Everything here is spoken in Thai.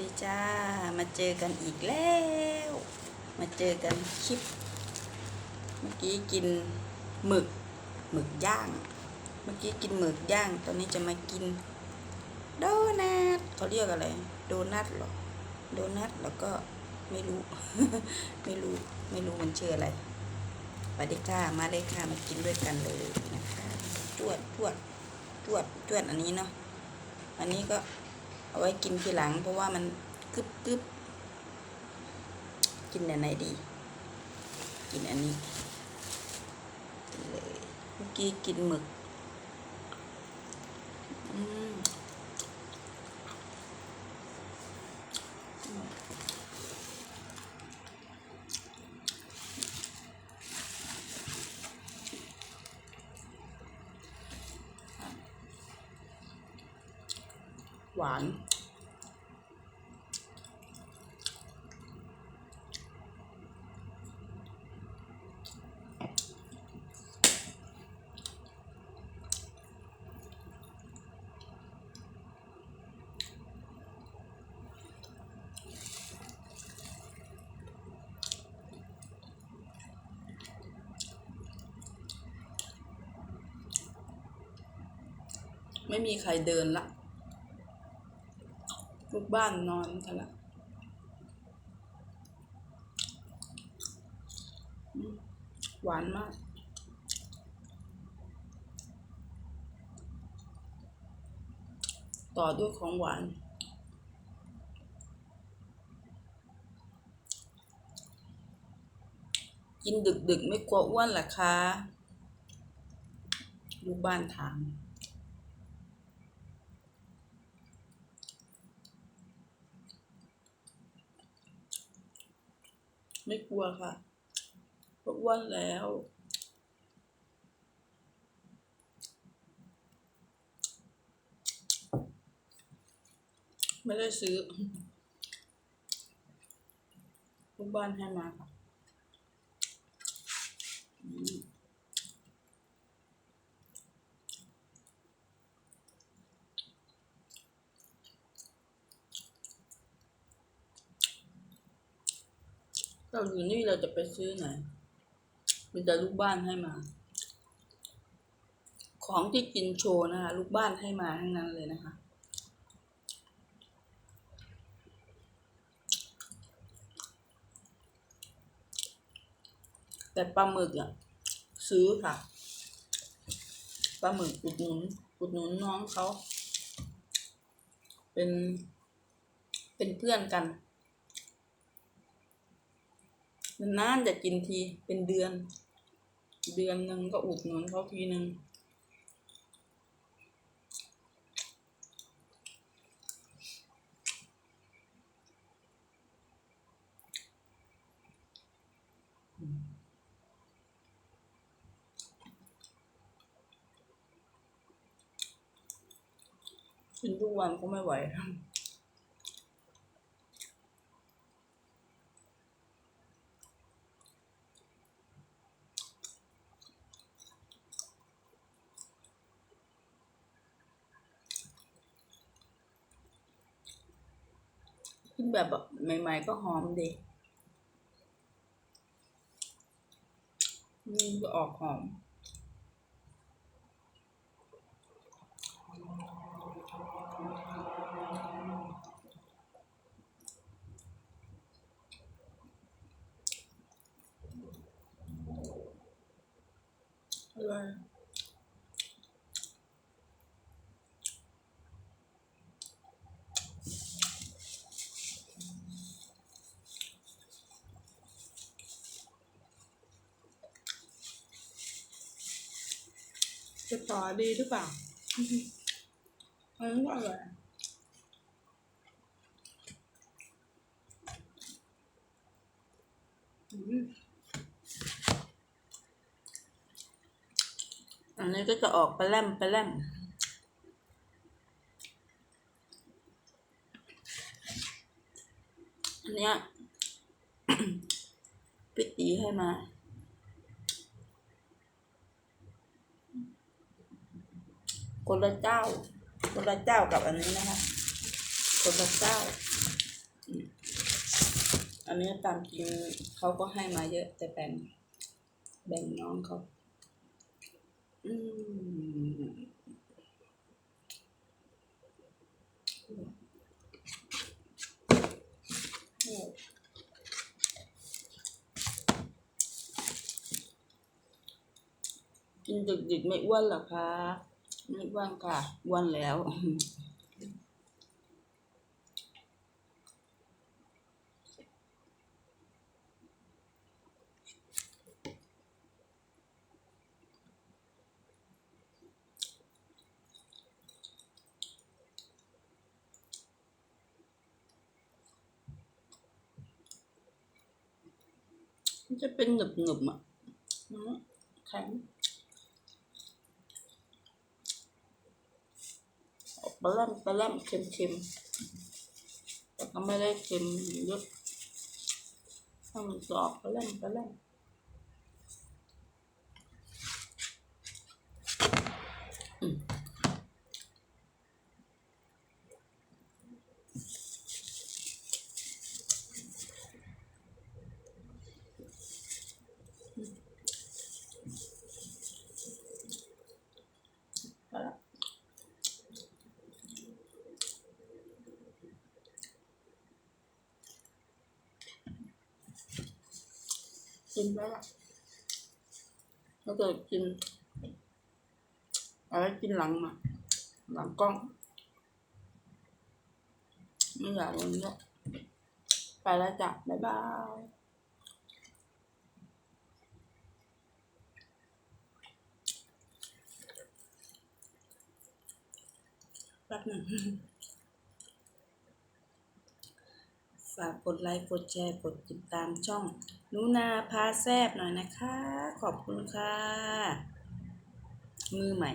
ดีจ้า มาเจอกันอีกแล้ว มาเจอกันคลิป เมื่อกี้กินหมึกหมึกย่าง เมื่อกี้กินหมึกย่าง ตอนนี้จะมากินโดนัทเขาเรียกอะไร โดนัทหรอ โดนัทแล้วก็ไม่รู้ ไม่รู้ ไม่รู้มันชื่ออะไรสวัสดีค่ะมาเลยค่ะ มากินด้วยกันเลยนะคะจวดจวดจวดจวดอันนี้เนาะ อันนี้ก็ เอาไว้กินทีหลัง เพราะว่ามันกึบกึบกินอันไหนดี กินอันนี้เลยเมื่อกี้กินหมึก หวาน ไม่มีใครเดินละ ลูกบ้านนอนกันละหวานมากต่อด้วยของหวาน กินดึกๆ ไม่กลัวอ้วนหรอคะลูกบ้านถาม ไม่กลัวค่ะเพราะอ้วนแล้ว ไม่ได้ซื้อลูกบ้านให้มาค่ะ เราอยู่นี่เราจะไปซื้อไหน มีแต่ลูกบ้านให้มา ของที่กินโชว์นะคะ ลูกบ้านให้มาทั้งนั้นเลยนะคะ แต่ปลาหมึกอะซื้อค่ะ ปลาหมึกอุดหนุนอุดหนุนน้องเขา เป็น เป็นเพื่อนกัน นานๆจะกินทีเป็นเดือน เดือนหนึ่งก็อุดหนุนเขาทีหนึ่งกินทุกวันก็ไม่ไหว กินแบบแบบใหม่ ๆ ก็หอมดีนี่ก็ออกหอม อร่อย จะต่อดีหรือเปล่าอันนี้ก็อร่อยอันนี้ก็จะออกไปแล่มไปแล่มอันเนี้ยพี่ตีให้มา คนละเจ้า คนละเจ้ากับอันนี้นะคะ คนละเจ้า อันนี้ตามจริงเขาก็ให้มาเยอะแต่แบ่งแบ่งน้องเขาอืมกินดึกๆไม่อ้วนหรอคะ ไม่อ้วนค่ะอ้วนแล้วจะเป็นหนึบหนึบๆอะแข็งออก ปลาล่ำปลาล่ำเค็มเค็มๆแต่ก็ไม่ได้เค็มเยอะถ้ามันกรอบปลาล่ำปลาล่ำ กินไปละถ้าเกิดกินอะไรกินหลัง ฝากกดไลค์กดแชร์กดติดตามช่องนูนาพาแซบหน่อยนะคะ ขอบคุณค่ะ มือใหม่